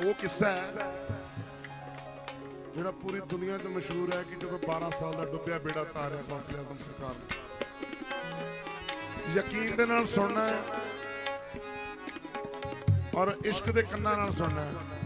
ਉਹ ਕਿੱਸਾ ਹੈ ਜਿਹੜਾ ਪੂਰੀ ਦੁਨੀਆ 'ਚ ਮਸ਼ਹੂਰ ਹੈ ਕਿ ਜਦੋਂ 12 ਸਾਲ ਦਾ ਡੁੱਬਿਆ ਬੇੜਾ ਤਾਰਿਆ ਫਸਲ ਆਜ਼ਮ ਸਰਕਾਰ ਨੇ। ਯਕੀਨ ਦੇ ਨਾਲ ਸੁਣਨਾ ਔਰ ਇਸ਼ਕ ਦੇ ਕੰਨਾਂ ਨਾਲ ਸੁਣਨਾ ਹੈ।